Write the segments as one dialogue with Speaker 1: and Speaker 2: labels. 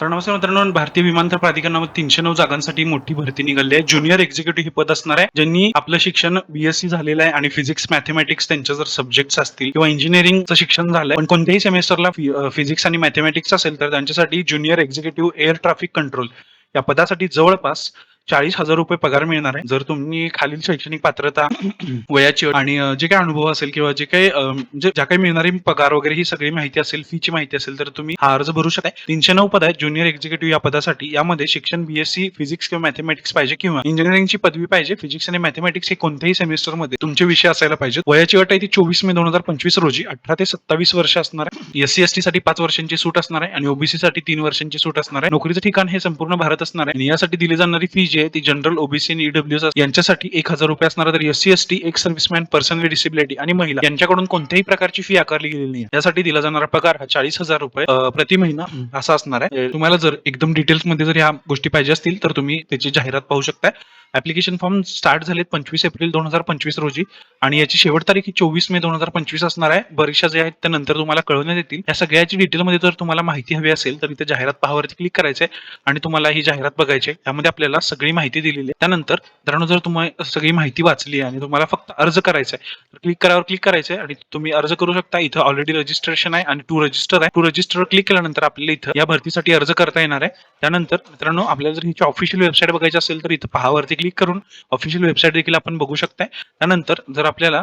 Speaker 1: तर नमस्कार मित्रांनो भारतीय विमानतळ प्राधिकरणामध्ये तीनशे नऊ जागांसाठी मोठी भरती निघाली आहे. ज्युनियर एक्झिक्युटिव्ह हे पद असणार आहे ज्यांनी आपलं शिक्षण बीएससी झालेलं आहे आणि फिजिक्स मॅथमॅटिक्स त्यांच्या जर सब्जेक्ट्स असतील किंवा इंजिनिअरिंगचं शिक्षण झालंय पण कोणत्याही सेमेस्टरला फिजिक्स आणि मॅथमॅटिक्स असेल तर त्यांच्यासाठी junior executive air traffic control या पदासाठी जवळपास चाळीस हजार रुपये पगार मिळणार आहे. जर तुम्ही खालील शैक्षणिक पात्रता वयाची आणि जे काही अनुभव असेल किंवा जे काही म्हणजे ज्या काही मिळणारी पगार वगैरे ही सगळी माहिती असेल फीची माहिती असेल तर तुम्ही हा अर्ज भरू शकता तीनशे नऊ पद आहेत. ज्युनियर एक्झिक्युटिव्ह या पदासाठी यामध्ये शिक्षण बीएससी फिजिक्स किंवा मॅथमॅटिक्स पाहिजे किंवा इंजिनिअरिंगची पदवी पाहिजे. फिजिक्स आणि मॅथमॅटिक्स हे कोणत्याही सेमिस्टरमध्ये तुमचे विषय असायला पाहिजेत. वयाची अट आहे ती चोवीस मे दोन हजार पंचवीस रोजी. अठरा ते सत्तावीस वर्ष असणार आहे. एस सी एस टी साठी पाच वर्षांची सूट असणार आहे आणि ओबीसी साठी तीन वर्षांची सूट असणार आहे. नोकरीचं ठिकाण हे संपूर्ण भारत असणार आहे आणि यासाठी दिली जाणारी फी जी आहे ती जनरल ओबीसी आणि ईडब्ल्यू यांच्यासाठी एक हजार रुपये असणार तर एस सी एस टी एक सर्व्हिसमॅन पर्सन विथ डिसेबिलिटी आणि महिला यांच्याकडून कोणत्याही प्रकारची फी आकारली गेलेली नाही यासाठी दिला जाणारा पगार हा चाळीस हजार रुपये. प्रति महिना असा असणार आहे. तुम्हाला जर एकदम डिटेल्समध्ये जर ह्या गोष्टी पाहिजे असतील तर तुम्ही त्याची जाहिरात पाहू शकता ऍप्लिकेशन फॉर्म स्टार्ट झालेत पंचवीस एप्रिल दोन हजार पंचवीस रोजी आणि याची शेवट तारीख ही चोवीस मे दोन हजार पंचवीस असणार आहे. परीक्षा जे आहेत त्या नंतर तुम्हाला कळवण्यात येतील. या सगळ्याची डिटेलमध्ये जर तुम्हाला माहिती हवी असेल तर इथे जाहिरात पहावरती क्लिक करायचंय आणि तुम्हाला ही जाहिरात बघायची आहे. त्यामध्ये आपल्याला सगळी माहिती दिलेली आहे. त्यानंतर मित्रांनो जर तुम्ही सगळी माहिती वाचली आणि तुम्हाला फक्त अर्ज करायचा आहे तर क्लिक करावर क्लिक करायचंय आणि तुम्ही अर्ज करू शकता. इथं ऑलरेडी रजिस्ट्रेशन आहे आणि टू रजिस्टर आहे. टू रजिस्टर क्लिक केल्यानंतर आपल्याला इथं या भरतीसाठी अर्ज करता येणार आहे. त्यानंतर मित्रांनो आपल्याला जर हिची ऑफिशियल वेबसाईट बघायची असेल तर इथं पहावरती क्लिक करून ऑफिशियल वेबसाईट देखील आपण बघू शकताय. त्यानंतर जर आपल्याला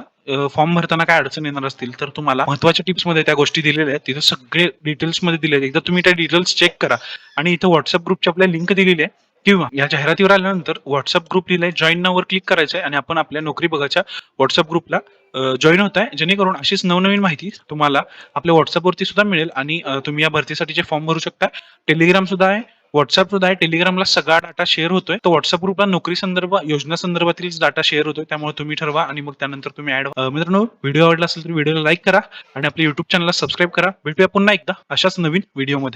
Speaker 1: फॉर्म भरताना काय अडचण येणार असतील तर तुम्हाला महत्त्वाच्या टिप्समध्ये त्या गोष्टी दिलेल्या आहेत. तिथं सगळे डिटेल्समध्ये दिले आहेत. एकदा तुम्ही त्या डिटेल्स चेक करा. आणि इथं व्हॉट्सअप ग्रुपची आपल्या लिंक दिलेली आहे. किंवा या जाहिरातीवर आल्यानंतर व्हॉट्सअप ग्रुप लिहिलाय जॉईन नावर क्लिक करायचंय आणि आपण आपल्या नोकरी बघायच्या व्हॉट्सअप ग्रुपला जॉईन होत आहे. जेणेकरून अशीच नवनवीन माहिती तुम्हाला आपल्या व्हॉट्सअपवरती सुद्धा मिळेल आणि तुम्ही या भरतीसाठीचे फॉर्म भरू शकता टेलिग्राम सुद्धा आहे. व्हॉट्सअप सुद्धा आहे. टेलिग्रामला सगळा डाटा शेअर होतोय. तो व्हॉट्सअप ग्रुपला नोकरी संदर्भ योजना संदर्भातील डाटा शेअर होतोय. त्यामुळे तुम्ही ठरवा आणि मग त्यानंतर तुम्ही ऍड मित्रांनो व्हिडिओ आवडला असेल तर व्हिडिओला लाईक करा आणि आपल्या युट्यूब चॅनलला सबस्क्राईब करा. भेटूया पुन्हा एकदा अशाच नवीन व्हिडिओमध्ये